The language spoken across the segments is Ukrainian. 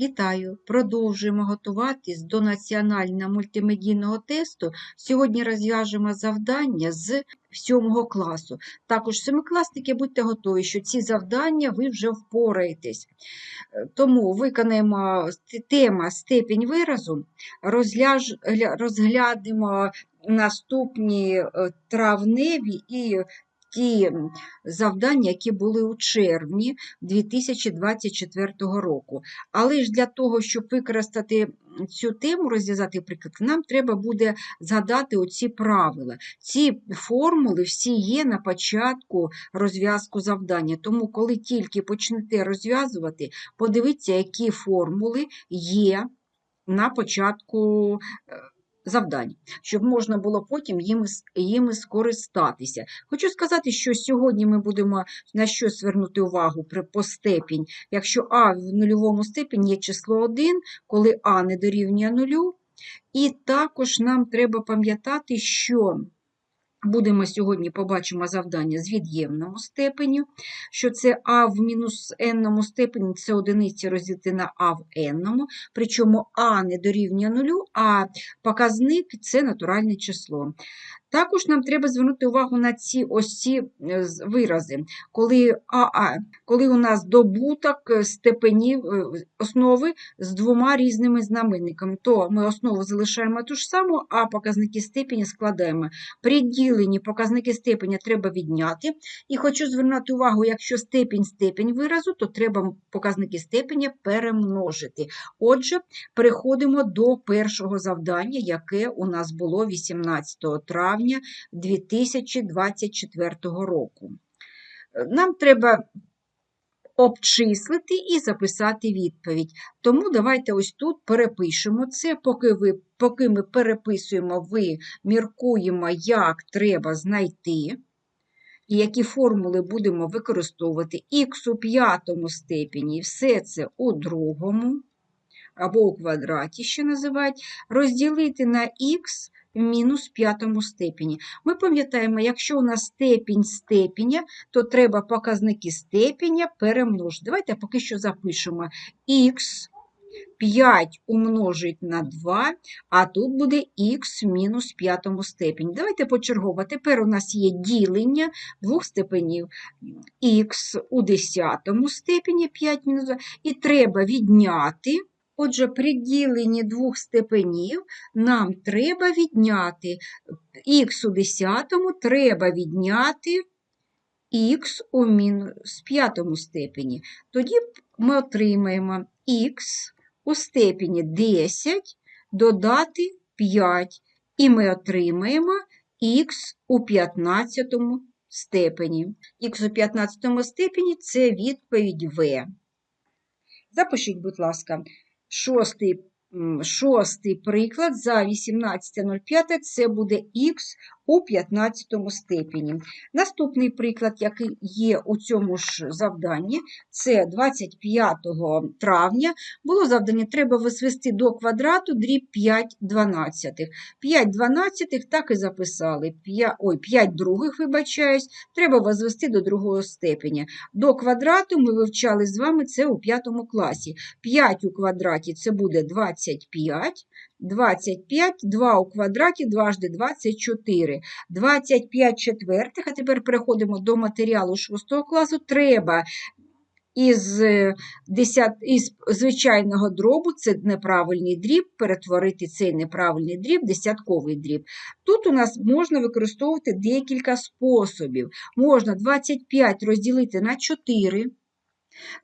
Вітаю! Продовжуємо готуватись до національного мультимедійного тесту. Сьогодні розв'яжемо завдання з 7 класу. Також семикласники, будьте готові, що ці завдання ви вже впораєтесь. Е, Тому виконаємо тема степінь виразу, розглянемо наступні е, травневі і ті завдання, які були у червні 2024 року. Але ж для того, щоб використати цю тему, розв'язати приклад, нам треба буде згадати оці правила. Ці формули всі є на початку розв'язку завдання. Тому, коли тільки почнете розв'язувати, подивіться, які формули є на початку е, завдань, щоб можна було потім їми, с- їми скористатися. Хочу сказати, що сьогодні ми будемо на що звернути увагу при по степінь. Якщо а в нульовому степені є число 1, коли а не дорівнює нулю. І також нам треба пам'ятати, що будемо сьогодні побачимо завдання з від'ємного степеню, що це а в мінус n степені це одиниці розділити на а в n, причому а не дорівнює нулю, а показник це натуральне число. Також нам треба звернути увагу на ці ось ці е, вирази, коли, АА, коли у нас добуток е, степенів е, основи з двома різними знаменниками, то ми основу залишаємо ту ж саму, а показники степені складаємо. При діленні показники степеня треба відняти. І хочу звернути увагу, якщо степінь степінь виразу, то треба показники степеня перемножити. Отже, переходимо до першого завдання, яке у нас було 18 травня 2024 року. Нам треба обчислити і записати відповідь. Тому давайте ось тут перепишемо це, поки, ви, поки ми переписуємо, ви міркуємо, як треба знайти. І які формули будемо використовувати х у п'ятому степені, все це у другому, або у квадраті ще називають, розділити на х мінус п'ятому степені. Ми пам'ятаємо, якщо у нас степінь степеня, то треба показники степеня перемножити. Давайте поки що запишемо х 5 умножить на 2, а тут буде х мінус п'ятому степені. Давайте почергово. Тепер у нас є ділення двох степенів х у десятому степені 5 мінус 2, і треба відняти. Отже, при діленні двох степенів нам треба відняти х у десятому, треба відняти х у мінус п'ятому степені. Тоді ми отримаємо х у степені 10 додати 5, і ми отримаємо х у 15 степені. х у 15 степені це відповідь В. Запишіть, будь ласка, šos tī шостий приклад за 18.05 це буде х у 15 степені. Наступний приклад, який є у цьому ж завданні, це 25 травня. Було завдання, треба визвести до квадрату дріб 5 дванадцятих. 5 дванадцятих так і записали. 5, ой, 5 других, вибачаюсь, треба возвести до другого степеня. До квадрату ми вивчали з вами це у п'ятому класі. 5 у квадраті це буде 25. 25, 2 у квадраті, дважди 24. 25 четвертих, а тепер переходимо до матеріалу 6 класу. Треба із, е, 10, із звичайного дробу, це неправильний дріб, перетворити цей неправильний дріб десятковий дріб. Тут у нас можна використовувати декілька способів. Можна 25 розділити на 4,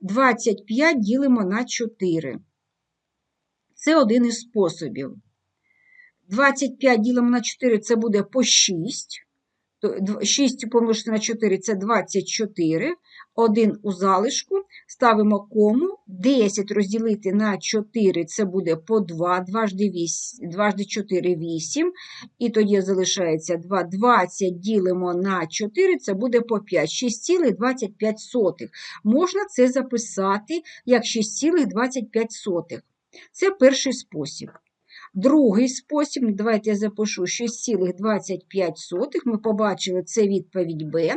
25 ділимо на 4. Це один із способів. 25 ділимо на 4 це буде по 6. 6 помножити на 4 це 24. 1 у залишку. Ставимо кому. 10 розділити на 4 це буде по 2. Дважди, 8, 4 – 8. І тоді залишається 2. 20 ділимо на 4 це буде по 5. 6,25. Можна це записати як 6,25. Це перший спосіб. Другий спосіб, ну, давайте я запишу 6,25. Ми побачили це відповідь Б.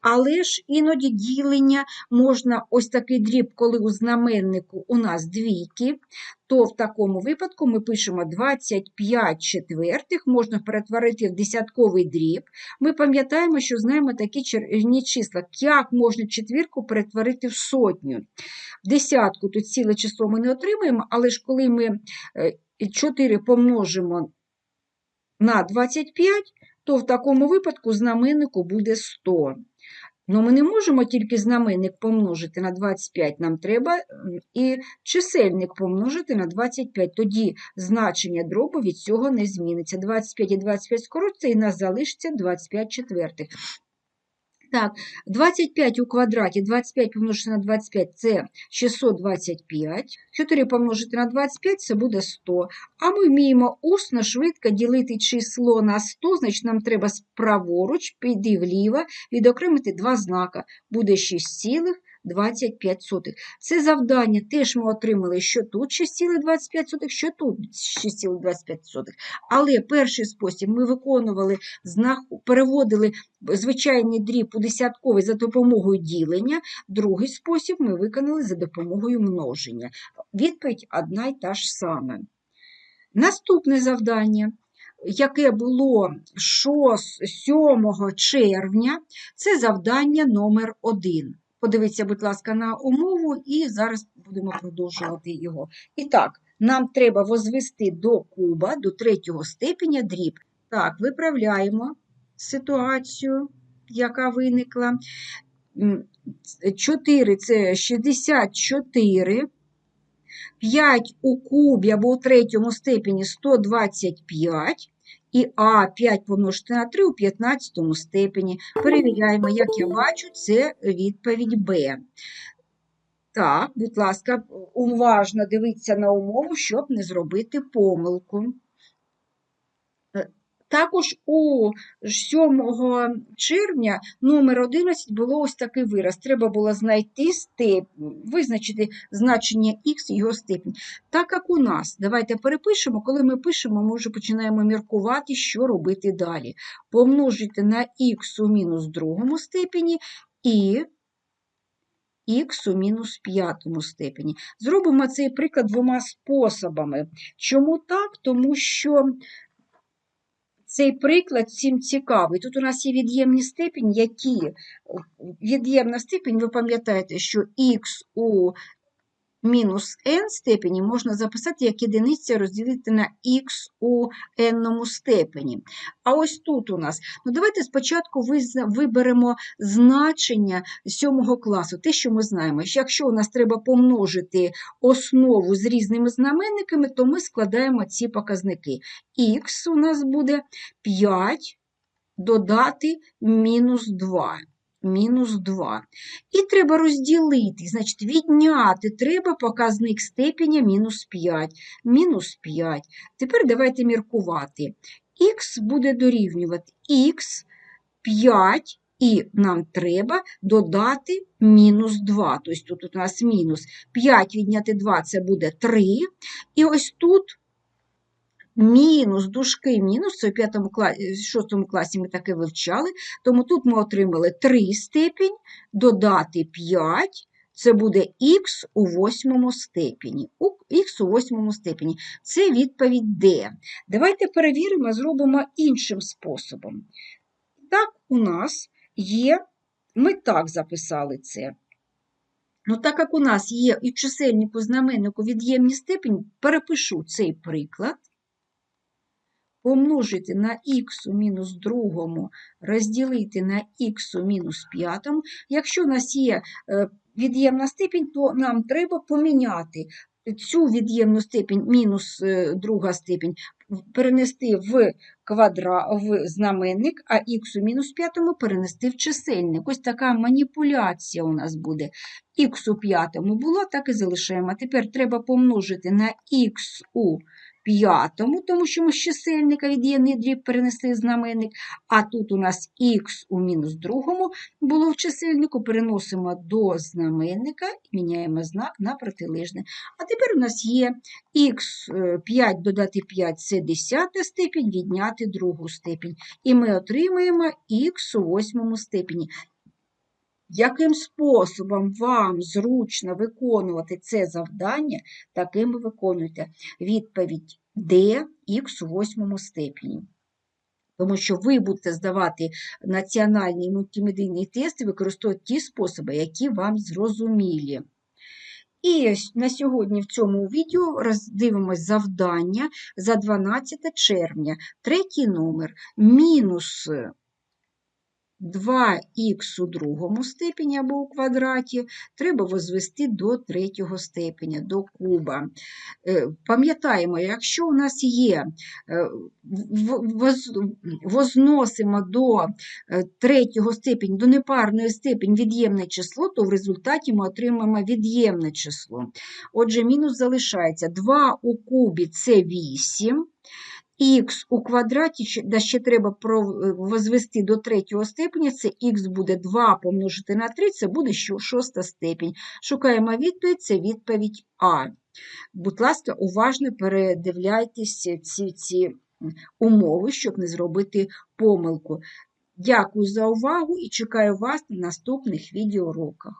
Але ж іноді ділення можна ось такий дріб, коли у знаменнику у нас двійки, то в такому випадку ми пишемо 25 четвертих, можна перетворити в десятковий дріб. Ми пам'ятаємо, що знаємо такі чарівні числа. Як можна четвірку перетворити в сотню? В десятку тут ціле число ми не отримаємо, але ж коли ми 4 помножимо на 25, то в такому випадку знаменнику буде 100. Ну, ми не можемо тільки знаменник помножити на 25, нам треба і чисельник помножити на 25. Тоді значення дробу від цього не зміниться. 25 і 25 скоротиться, і нас залишиться 25 четвертих. Так, 25 у квадраті, 25 помножити на 25 це 625. 4 помножити на 25 це буде 100. А ми вміємо усно, швидко ділити число на 100, значить нам треба праворуч, піди вліво, відокремити два знака. Буде 6, 25. Це завдання теж ми отримали, що тут 6,25, що тут 6,25. Але перший спосіб ми виконували, переводили звичайний дріб у десятковий за допомогою ділення, другий спосіб ми виконали за допомогою множення. Відповідь одна й та ж сама. Наступне завдання. Яке було 6, 7 червня, це завдання номер 1 Подивіться, будь ласка, на умову, і зараз будемо продовжувати його. І так, нам треба возвести до куба, до третього степеня дріб. Так, виправляємо ситуацію, яка виникла. 4 це 64. 5 у кубі або у третьому степені 125 і А 5 помножити на 3 у 15 степені. Перевіряємо, як я бачу, це відповідь Б. Так, будь ласка, уважно дивіться на умову, щоб не зробити помилку. Також у 7 червня номер 11 було ось такий вираз. Треба було знайти степ, визначити значення х і його степінь. Так як у нас, давайте перепишемо, коли ми пишемо, ми вже починаємо міркувати, що робити далі. Помножити на х у мінус другому степені і х у мінус п'ятому степені. Зробимо цей приклад двома способами. Чому так? Тому що цей приклад всім цікавий. Тут у нас є від'ємні степені, які від'ємна степень, ви пам'ятаєте, що х у мінус n степені можна записати як одиниця розділити на х у n степені. А ось тут у нас. Ну, Давайте спочатку виберемо значення сьомого класу, те, що ми знаємо. Якщо у нас треба помножити основу з різними знаменниками, то ми складаємо ці показники. Х у нас буде 5 додати мінус 2 мінус 2. І треба розділити, значить, відняти треба показник степеня мінус 5. Мінус 5. Тепер давайте міркувати. Х буде дорівнювати х 5. І нам треба додати мінус 2. Тобто тут у нас мінус 5 відняти 2 це буде 3. І ось тут мінус дужки мінус, у 5 класі, 6 класі ми таке вивчали, тому тут ми отримали 3 степінь, додати 5, це буде х у восьмому степені. Х у восьмому степені. Це відповідь D. Давайте перевіримо, зробимо іншим способом. Так, у нас є, ми так записали це. Ну, Так як у нас є і чисельнику знаменнику від'ємні степені, перепишу цей приклад помножити на х у мінус другому, розділити на х у мінус п'ятому. Якщо у нас є е, від'ємна степінь, то нам треба поміняти цю від'ємну степінь мінус е, друга степінь, перенести в квадра, в знаменник, а х у мінус п'ятому перенести в чисельник. Ось така маніпуляція у нас буде. Х у п'ятому було, так і залишаємо. А тепер треба помножити на х у п'ятому, тому що ми з чисельника від'ємний дріб перенесли знаменник, а тут у нас х у мінус другому було в чисельнику, переносимо до знаменника міняємо знак на протилежне. А тепер у нас є х5 е, додати 5 це 10 степінь, відняти другу степінь. І ми отримаємо х у восьмому степені. Яким способом вам зручно виконувати це завдання, таким і виконуйте. Відповідь Д, х у восьмому степені. Тому що ви будете здавати національний мультимедійний тест і використовувати ті способи, які вам зрозумілі. І на сьогодні в цьому відео роздивимось завдання за 12 червня. Третій номер мінус 2х у другому степені або у квадраті треба возвести до третього степеня, до куба. Е, Пам'ятаємо, якщо у нас є, е, возносимо до е, третього степені, до непарної степені від'ємне число, то в результаті ми отримаємо від'ємне число. Отже, мінус залишається 2 у кубі це 8. Х у квадраті, да ще треба е, возвести до третього степеня, це х буде 2 помножити на 3, це буде шоста степінь. Шукаємо відповідь, це відповідь А. Будь ласка, уважно передивляйтесь ці, ці умови, щоб не зробити помилку. Дякую за увагу і чекаю вас на наступних відеоуроках.